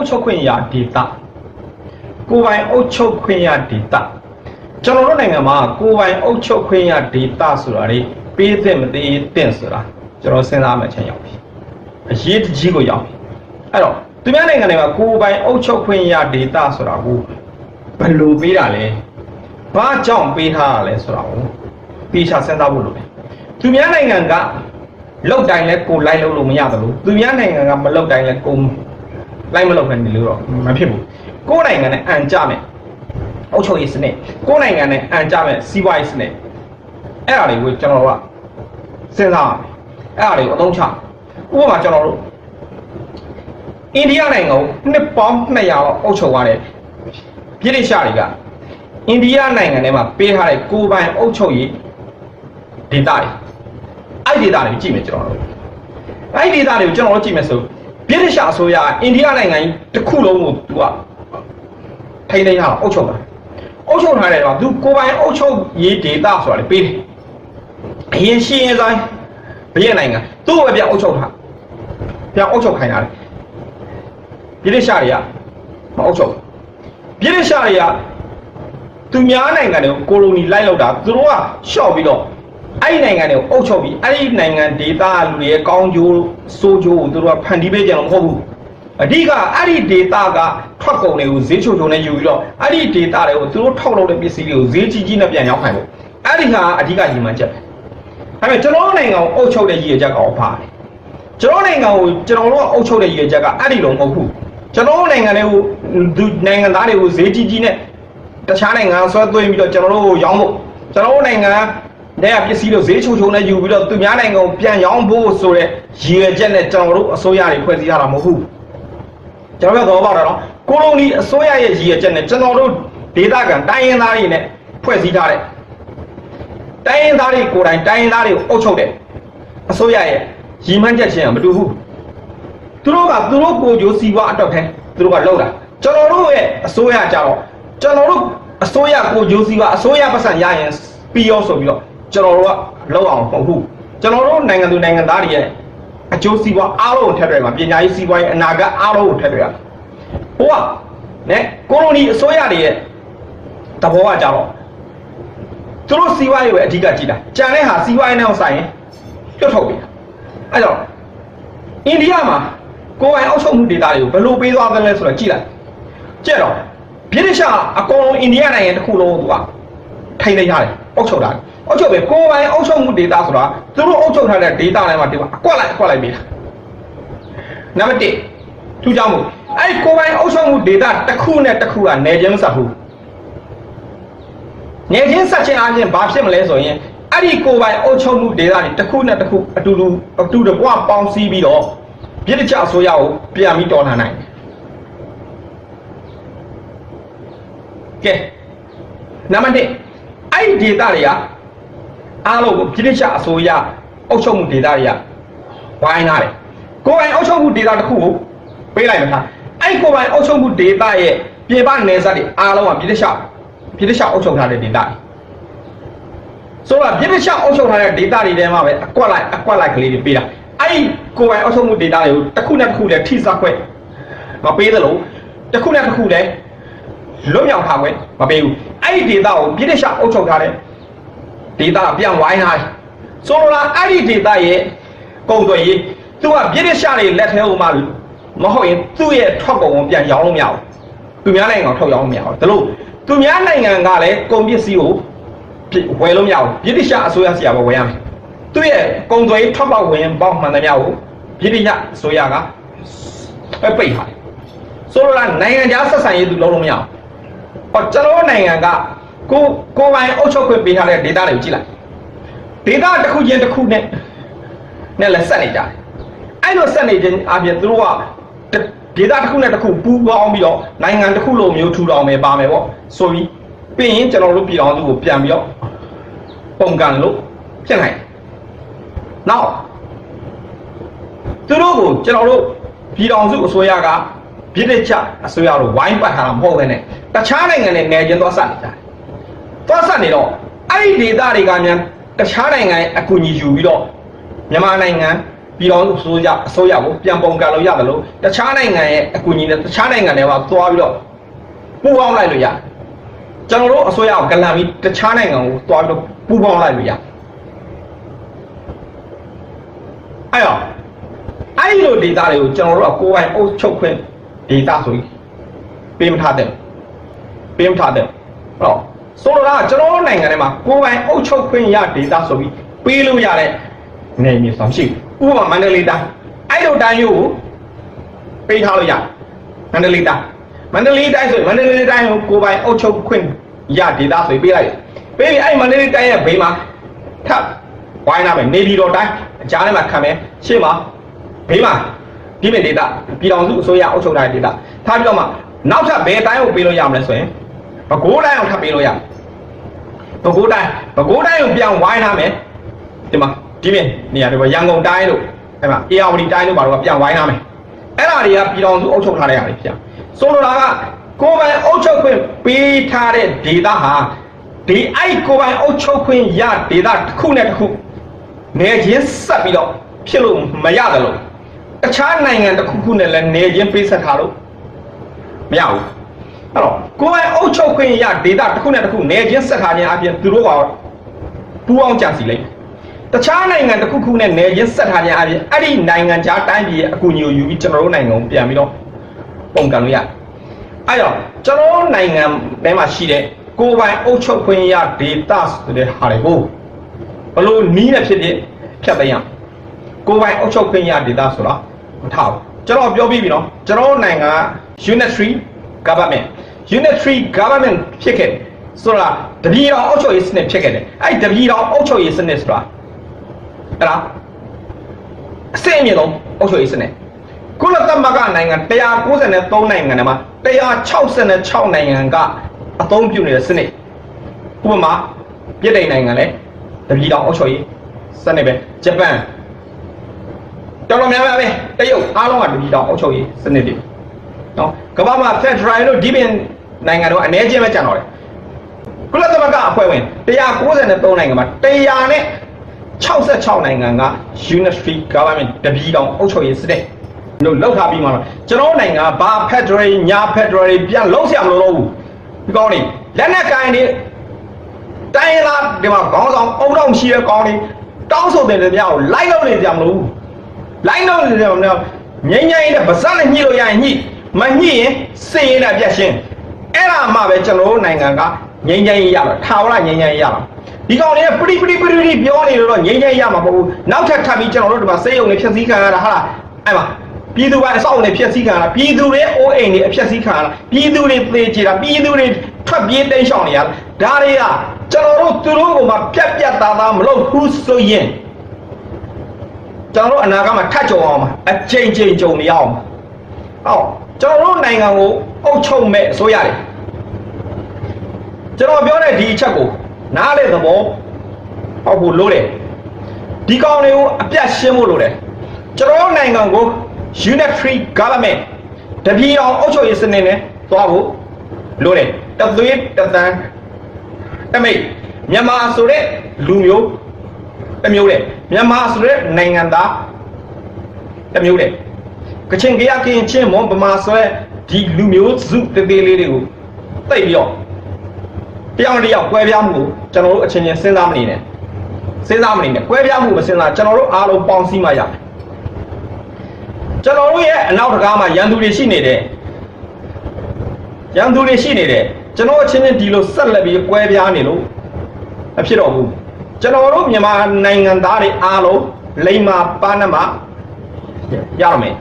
အုပ်ချုပ်ခွင့်ရဒေတာကိုယ်ပိုင်အုပ်ချုပ်ခွင့်ရဒေတာကျွန်တော်တို့နိုင်ငံမှာကိုယ်ပိုင်အုပ်ချုပ်ခွင့်ရဒေတာဆိုတာလေပေးသင့်မသေးသင့်ဆိုတာကျွန်တော်စဉ်းစားမှချင်းရောက်ပြီအရေးတကြီးကိုရောက်ပြီအဲ့တော့သူများနိုင်ငံတွေမှာကိုယ်ပိုင်အုပ်ချုပ်ခွင့်ရဒေတာဆိုတာကိုဘယ်လိုပေးတာလဲဘာကြောင့်ပေးထားတာလဲဆိုတာကိုတေချာစဉ်းစားဖို့လိုတယ်သူများနိုင်ငံကလောက်တိုင်းလဲကိုလိုက်လို့လို့မရဘူးလို့သူများနိုင်ငံကမလောက်တိုင်းလဲကို လိုက်မလုပ်နိုင်တယ်လို့တော့မဖြစ်ဘူးကိုယ်နိုင်ငံနဲ့အန်ကြမယ်အုပ်ချုပ်ရေးစနစ်ကိုယ်နိုင်ငံနဲ့အန်ကြမယ်စီးပွားရေးစနစ်အဲ့ဒါတွေကိုကျွန်တော်တို့ကစဉ်းစားရမယ်အဲ့ဒါတွေကိုအသုံးချဥပမာကျွန်တော်တို့အိန္ဒိယနိုင်ငံကိုနှစ်ပေါင်း200လောက်အုပ်ချုပ်ရတဲ့ပြည်လိရှားတွေကအိန္ဒိယနိုင်ငံထဲမှာပေးထားတဲ့ကိုယ်ပိုင်အုပ်ချုပ်ရေးဒေတာတွေအဲ့ဒီဒေတာတွေကြည့်မယ်ကျွန်တော်တို့အဲ့ဒီဒေတာတွေကိုကျွန်တော်တို့ကြည့်မယ်ဆို ဗြိတိရှအစိုးရအိန္ဒိယနိုင်ငံကြီးတစ်ခုလုံးကိုသူကထိန်းသိမ်းထားတာအုပ်ချုပ်တာအုပ်ချုပ်ထားတယ်တော့သူကိုယ်ပိုင်အုပ်ချုပ်ရေးဒေတာဆိုတာလေပေးတယ်အရင်ရှင်းရင်ဆိုင်ဘယ်နိုင်ငံသူ့ကိုပဲပြန်အုပ်ချုပ်ထားပြန်အုပ်ချုပ်ခိုင်းတာလေဗြိတိရှတွေကမအုပ်ချုပ်ဗြိတိရှတွေကသူများနိုင်ငံတွေကိုကိုလိုနီလိုက်လောက်တာသူတို့ကရှော့ပြီးတော့ အဲ့ဒီနိုင်ငံတွေကိုအုပ်ချုပ်ပြီးအဲ့ဒီနိုင်ငံဒေတာလူတွေရဲ့ကောင်းကျိုးစိုးကျိုးကိုသူတို့ကဖန်တီးပေးကြတော့မဟုတ်ဘူးအဓိကအဲ့ဒီဒေတာကထွက်ကုန်တွေကိုဈေးချိုချိုနဲ့ယူပြီးတော့အဲ့ဒီဒေတာတွေကိုသူတို့ထောက်လုပ်တဲ့ပစ္စည်းတွေကိုဈေးကြီးကြီးနဲ့ပြန်ရောင်းခိုင်းဖို့အဲ့ဒီဟာအဓိကရည်မှန်းချက်ပဲဒါပေမဲ့ကျွန်တော်နိုင်ငံကိုအုပ်ချုပ်တဲ့ရည်ရွယ်ချက်ကရောပါတယ်ကျွန်တော်နိုင်ငံကိုကျွန်တော်တို့ကအုပ်ချုပ်တဲ့ရည်ရွယ်ချက်ကအဲ့ဒီလိုမဟုတ်ဘူးကျွန်တော်နိုင်ငံတွေကိုသူနိုင်ငံသားတွေကိုဈေးကြီးကြီးနဲ့တခြားနိုင်ငံဆွဲသွင်းပြီးတော့ကျွန်တော်တို့ကိုရောင်းဖို့ကျွန်တော်တို့နိုင်ငံ တဲ့ပစ္စည်းတွေဈေးချိုချိုနဲ့ယူပြီးတော့သူများနိုင်ငံကိုပြန်ရောင်းဖို့ဆိုတဲ့ရည်ရွယ်ချက်နဲ့ကျွန်တော်တို့အစိုးရတွေဖွဲ့စည်းထားတာမဟုတ်ဘူးကျွန်တော်ပြောတော့ပေါ့နော်ကိုလိုနီအစိုးရရဲ့ရည်ရွယ်ချက်နဲ့ကျွန်တော်တို့ဒေသခံတိုင်းရင်းသားတွေနဲ့ဖွဲ့စည်းထားတဲ့တိုင်းရင်းသားတွေကိုယ်တိုင်တိုင်းရင်းသားတွေကိုအုပ်ချုပ်တဲ့အစိုးရရဲ့ရည်မှန်းချက်ချင်းကမတူဘူးသူတို့ကသူတို့ကိုကြိုးစီးပွားအတော့ခဲသူတို့ကလောက်တာကျွန်တော်တို့ရဲ့အစိုးရကြတော့ကျွန်တော်တို့အစိုးရကိုကြိုးစီးပွားအစိုးရပတ်စံရရင်ပြီးရောဆိုပြီးတော့ ကျွန်တော်တို့ကလောက်အောင်မဟုတ်ဘူးကျွန်တော်တို့နိုင်ငံသူနိုင်ငံသားတွေရဲ့အကျိုးစီးပွားအားလုံးကိုထည့်တွက်မှာပညာရေးစီးပွားရေးအနာဂတ်အားလုံးကိုထည့်တွက်ရဟိုကနဲ့ကိုလိုနီအစိုးရတွေရဲ့တဘောကကြတော့သူတို့စီးပွားရေးပဲအဓိကကြည့်တာကြံတဲ့ဟာစီးပွားရေးနဲ့ဆိုင်ရင်လွတ်ထုတ်ပြီအဲကြောင့်အိန္ဒိယမှာကိုယ်ပိုင်အောက်ချုပ်မှုဒေတာတွေကိုဘယ်လိုပေးသွားသလဲဆိုတော့ကြည့်လိုက်ကြည့်တော့ဗြိတိရှအကုန်လုံးအိန္ဒိယနိုင်ငံတစ်ခုလုံးကိုသူကထိန်းသိမ်းထားတယ်အောက်ချုပ်တာ အောက်ချုပ်ပဲကိုယ်ပိုင်အောက်ချုပ်မှုဒေတာဆိုတာသူတို့အောက်ချုပ်ထားတဲ့ဒေတာတိုင်းမှာဒီမှာအကွက်လိုက်အကွက်လိုက်ပေးတာနံပါတ်1ထူးခြားမှုအဲ့ဒီကိုယ်ပိုင်အောက်ချုပ်မှုဒေတာတစ်ခုနဲ့တစ်ခုကနေချင်းမဆက်ဘူးနေချင်းဆက်ချင်းအားဖြင့်ဘာဖြစ်မလဲဆိုရင်အဲ့ဒီကိုယ်ပိုင်အုပ်ချုပ်မှုဒေတာတွေတစ်ခုနဲ့တစ်ခုအတူတူအတူတကွပေါင်းစည်းပြီးတော့ပြည်တကျအစိုးရကိုပြန်ပြီးတော်လှန်နိုင်တယ်ကဲနံပါတ်1အဲ့ဒီဒေတာတွေက အားလုံးကိုပြည်တကျအစိုးရအုပ်ချုပ်မှုဒေတာတွေကဝိုင်းထားတယ်ကိုယ်ပိုင်အုပ်ချုပ်မှုဒေတာတစ်ခုကိုပေးလိုက်မှာအဲ့ဒီကိုယ်ပိုင်အုပ်ချုပ်မှုဒေတာရဲ့ပြည်ပနယ်စပ်တွေအားလုံးကပြည်တကျပြည်တကျအုပ်ချုပ်ထားတဲ့ဒေတာတွေဆိုတော့ပြည်ပချအုပ်ချုပ်ထားတဲ့ data တွေထဲမှာပဲအကွက်လိုက်အကွက်လိုက်ကလေးတွေပေးတာအဲ့ဒီကိုယ်ပိုင်အုပ်ချုပ်မှု data တွေကိုတစ်ခုနဲ့တစ်ခုလည်းထိစပ်ခွဲမပေးသလိုတစ်ခုနဲ့တစ်ခုလည်းလွတ်မြောက်ထားခွဲမပေးဘူးအဲ့ဒီ data ကိုပြည်ပချအုပ်ချုပ်ထားတဲ့ data ပြန်ဝိုင်းထားတယ်ဆိုတော့အဲ့ဒီ data ရဲ့ကုန်သွယ်ရေးသူကပြည်ပချတွေလက်ထဲဟိုမှာမဟုတ်ရင်သူ့ရဲ့ထွက်ကုန်ကိုပြန်ရောင်းလို့မရဘူးသူများနိုင်ငံကိုထုတ်ရောင်းလို့မရဘူးဒါလို့သူများနိုင်ငံကလည်းကုန်ပစ္စည်းကိုဝယ်လို့မရဘူးပြည်တိရှအစိုးရစီကပဲဝယ်ရမယ်သူ့ရဲ့ကုန်သွယ်ရေးထွက်ပေါက်ဝင်ပေါက်မှန်သမျှကိုပြည်တိရှအစိုးရကပိတ်ထားတယ်ဆိုတော့နိုင်ငံခြားဆက်ဆံရေးသူလုံးလို့မရဘူးဟောကျွန်တော်နိုင်ငံက ကိုကိုပိုင်အုပ်ချုပ်ခွင့်ပေးထားတဲ့ data တွေကိုကြည့်လိုက် data တစ်ခုချင်းတစ်ခုနဲ့နဲ့လည်းဆက်နေကြတယ်အဲ့လိုဆက်နေခြင်းအပြင်သူတို့က data တစ်ခုနဲ့တစ်ခုပူးပေါင်းပြီးတော့နိုင်ငံတစ်ခုလိုမျိုးထူထောင်မယ်ပါမယ်ပေါ့ဆိုပြီးပြီးရင်ကျွန်တော်တို့ပြည်တော်စုကိုပြန်ပြီးတော့ပုံကန်လို့ဖြစ်နိုင်တယ်။နောက်သူတို့ကိုကျွန်တော်တို့ပြည်တော်စုအစိုးရကပြည်တချအစိုးရတို့ဝိုင်းပတ်ထားတာမဟုတ်ဘဲနဲ့တခြားနိုင်ငံတွေနယ်ချင်းသွားဆက်နေကြတယ်။ သွားဆက်နေတော့အဲ့ဒီဒေသတွေကမြန်တခြားနိုင်ငံအကူအညီယူပြီးတော့မြန်မာနိုင်ငံပြည်တော်စုအစိုးရအစိုးရကိုပြန်ပုံကန်လို့ရတယ်လို့တခြားနိုင်ငံရဲ့အကူအညီနဲ့တခြားနိုင်ငံတွေမှာသွားပြီးတော့ပူးပေါင်းလိုက်လို့ရတယ်ကျွန်တော်တို့အစိုးရကိုကလန်ပြီးတခြားနိုင်ငံကိုသွားပြီးတော့ပူးပေါင်းလိုက်လို့ရတယ်အဲ့တော့အဲ့ဒီလိုဒေတာတွေကိုကျွန်တော်တို့ကကိုယ်ပိုင်အုပ်ချုပ်ခွင့်ဒေတာဆိုပြီးပေးမထားတဲ့ပေးမထားတဲ့အဲ့တော့ ဆိုလိုတာကကျွန်တော်တို့နိုင်ငံထဲမှာကိုယ်ပိုင်အုပ်ချုပ်ခွင့်ရဒေတာဆိုပြီးပေးလို့ရတဲ့နေမြေဆောင်ရှိဥပမာမန္တလေးတိုင်းအဲ့လိုတိုင်းကိုပေးထားလို့ရတယ်မန္တလေးတိုင်းမန္တလေးတိုင်းဆိုရင်မန္တလေးတိုင်းကိုကိုယ်ပိုင်အုပ်ချုပ်ခွင့်ရဒေတာဆိုပြီးပေးလိုက်တယ်ပေးပြီးအဲ့မန္တလေးတိုင်းရဲ့ဘေးမှာထပ်ဝိုင်းလာမယ်နေပြည်တော်တိုင်းအကြားထဲမှာခံမယ်ရှေ့မှာဘေးမှာပြည်နယ်ဒေတာပြည်တော်စုအစိုးရအုပ်ချုပ်တဲ့ဒေတာထားပြီးတော့မှနောက်ထပ်ဘယ်တိုင်းကိုပေးလို့ရမလဲဆိုရင်ဘကိုးတိုင်းကိုထပ်ပေးလို့ရ ဘကိုးတိုင်းဘကိုးတိုင်းကိုပြန်ဝိုင်းထားမယ်ဒီမှာဒီပြင်နေရာတွေပေါ့ရန်ကုန်တိုင်းလို့အဲ့မှာအေရဝတီတိုင်းလို့ပါတော့ပြန်ဝိုင်းထားမယ်အဲ့ဒါတွေကပြည်တော်စုအုပ်ချုပ်ထားတဲ့နေရာတွေပြန်ဆိုလိုတာကကိုယ်ပိုင်အုပ်ချုပ်ခွင့်ပေးထားတဲ့ဒေတာဟာဒီအဲ့ကိုယ်ပိုင်အုပ်ချုပ်ခွင့်ရဒေတာတစ်ခုနဲ့တစ်ခုနေချင်းဆက်ပြီးတော့ဖြစ်လို့မရတယ်လို့တခြားနိုင်ငံတစ်ခုခုနဲ့လည်းနေချင်းပေးဆက်ထားလို့မရဘူး အဲ့တော့ကိုယ်ရဲ့အုပ်ချုပ်ခွင့်ရဒေတာတစ်ခုနဲ့တစ်ခုနေချင်းဆက်ထားခြင်းအပြင်သူတို့ကပူအောင်ကြံစီလိုက်တခြားနိုင်ငံတစ်ခုခုနဲ့နေချင်းဆက်ထားခြင်းအပြင်အဲ့ဒီနိုင်ငံခြားတိုင်းပြည်ရဲ့အကူအညီကိုယူပြီးကျွန်တော်တို့နိုင်ငံကိုပြန်ပြီးတော့ပုံကန်လို့ရအဲ့တော့ကျွန်တော်တို့နိုင်ငံထဲမှာရှိတဲ့ကိုယ်ပိုင်အုပ်ချုပ်ခွင့်ရဒေတာဆိုတဲ့ဟာတွေကိုဘလို့နီးနဲ့ဖြစ်ဖြစ်ဖြတ်သိမ်းရမယ်ကိုယ်ပိုင်အုပ်ချုပ်ခွင့်ရဒေတာဆိုတာမထားဘူးကျွန်တော်ပြောပြီးပြီနော်ကျွန်တော်တို့နိုင်ငံက unitary government unitary government ဖြစ်ခဲ့တယ်ဆိုတာတပြည်တော်အုပ်ချုပ်ရေးစနစ်ဖြစ်ခဲ့တယ်အဲ့ဒီတပြည်တော်အုပ်ချုပ်ရေးစနစ်ဆိုတာအဲ့ဒါအစိအမြင့်ဆုံးအုပ်ချုပ်ရေးစနစ်ကုလသမဂ္ဂနိုင်ငံ193နိုင်ငံထဲမှာ166နိုင်ငံကအသုံးပြုနေတဲ့စနစ်ဥပမာပြည်ထိုင်နိုင်ငံလည်းတပြည်တော်အုပ်ချုပ်ရေးစနစ်ပဲဂျပန်တော်တော်များများပဲတရုတ်အားလုံးကတပြည်တော်အုပ်ချုပ်ရေးစနစ်တွေနော်ကမ္ဘာမှာ Federal တို့ဒီပင် နိုင်ငံတို့အနေချင်းပဲကြံတော့တယ်ကုလသမဂ္ဂအဖွဲ့ဝင်193နိုင်ငံမှာ100နဲ့66နိုင်ငံက Unitary Government တပြည်တော်အုပ်ချုပ်ရေးစနစ်တို့လောက်ထားပြီးမှတော့ကျွန်တော်နိုင်ငံကဘာ Federal ညာ Federal ပြန်လုံးဆရာမလို့လို့ဘူးဒီကောင်းနေလက်နက်ကိုင်နေတိုင်းရင်းသားဒီမှာခေါင်းဆောင်အုံတော့ရှိတဲ့ကောင်းတွေတောင်းဆိုတဲ့တဲ့များကိုလိုက်လို့နေကြမလို့လိုက်လို့နေကြမလို့ငိမ့်ငိမ့်နဲ့ဗဇက်နဲ့ညှိလို့ရရင်ညှိမညှိရင်စေရင်လည်းပြတ်ရှင်း အဲ့ဒါမှပဲကျွန်တော်တို့နိုင်ငံကငိမ့်ငိမ့်ရတော့ထာဝရငိမ့်ငိမ့်ရမှာဒီကောင်တွေကပရိပရိပရိပရိပြောနေလို့တော့ငိမ့်ငိမ့်ရမှာမဟုတ်ဘူးနောက်ထပ်ထပ်ပြီးကျွန်တော်တို့ဒီမှာစေယုံနေဖြည့်စည်းခံရတာဟာအဲ့မှာပြည်သူကအဆောက်အုံတွေဖြည့်စည်းခံရတာပြည်သူတွေအိုးအိမ်တွေအဖြည့်စည်းခံရတာပြည်သူတွေသေချေတာပြည်သူတွေထွက်ပြေးတိမ်းရှောင်နေရတာဒါတွေကကျွန်တော်တို့သူတို့ကမှပြက်ပြက်သားသားမလုပ်ဘူးဆိုရင်ကျွန်တော်တို့အနာဂတ်မှာထပ်ကြုံအောင်မှာအချိန်ချင်းကြုံနေရအောင်ဟောကျွန်တော်တို့နိုင်ငံကို အုပ်ချုပ်မဲ့အစိုးရတယ်ကျွန်တော်ပြောတဲ့ဒီအချက်ကိုနားလေသဘောဟောဖို့လို့တယ်ဒီကောင်တွေကိုအပြတ်ရှင်းဖို့လို့တယ်ကျွန်တော်တို့နိုင်ငံကို unitary government တပြည်တော်အုပ်ချုပ်ရေးစနစ်နဲ့သွားဖို့လို့တယ်တသွေးတသန်းတမိတ်မြန်မာဆိုတဲ့လူမျိုးတစ်မျိုးတဲ့မြန်မာဆိုတဲ့နိုင်ငံသားတစ်မျိုးတဲ့ကချင်ကရကရင်ချင်းမွန်ဗမာဆိုတဲ့ ဒီလူမျိုးစုတေးသေးလေးတွေကိုတိတ်ပြီးတော့တယောက်နဲ့တယောက်ကွဲပြားမှုကိုကျွန်တော်တို့အချင်းချင်းစဉ်းစားမနေနဲ့စဉ်းစားမနေနဲ့ကွဲပြားမှုမစဉ်းစားကျွန်တော်တို့အားလုံးပေါင်းစည်းမှရတယ်ကျွန်တော်တို့ရဲ့အနောက်တကားမှာရန်သူတွေရှိနေတယ်ရန်သူတွေရှိနေတယ်ကျွန်တော်အချင်းချင်းဒီလိုဆက်လက်ပြီးကွဲပြားနေလို့မဖြစ်တော့ဘူးကျွန်တော်တို့မြန်မာနိုင်ငံသားတွေအားလုံးလိမ္မာပါနမရရမယ်